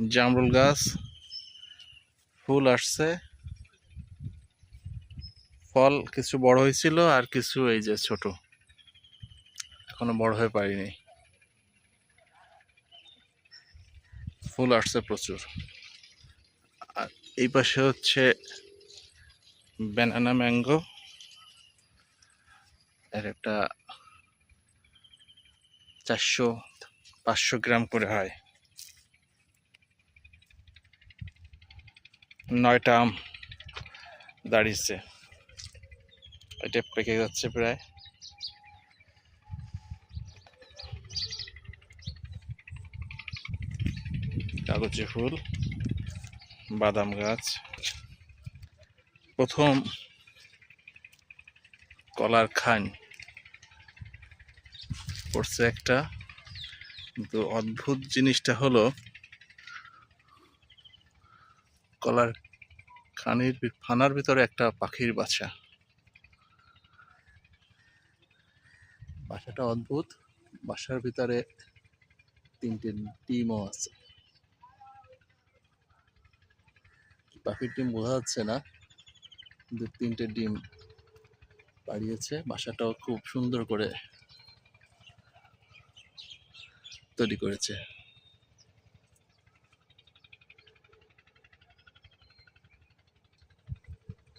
জামরুল গাছ, ফুল আসছে। ফল কিছু বড় হয়েছিল আর কিছু এই যে ছোট। এখনও বড় হয়ে পারিনি। ফুল আসছে প্রচুর। আর এই পাশে হচ্ছে ব্যানানা ম্যাঙ্গো। এর একটা চারশো পাঁচশো গ্রাম করে হয়। নয়টা আম দাঁড়িয়েছে। এটা পেকে যাচ্ছে প্রায়। কাগজি ফুল, বাদাম গাছ। প্রথম কলার খান পড়ছে একটা। কিন্তু অদ্ভুত জিনিসটা হলো কলার খানির ফানার ভিতরে একটা পাখির বাসা বাসাটা অদ্ভুত। বাসার ভিতরে তিনটে ডিমও আছে। পাখির ডিম বোঝা যাচ্ছে না। দু তিনটে ডিম পাড়িয়েছে বাসাটাও খুব সুন্দর করে তৈরি করেছে।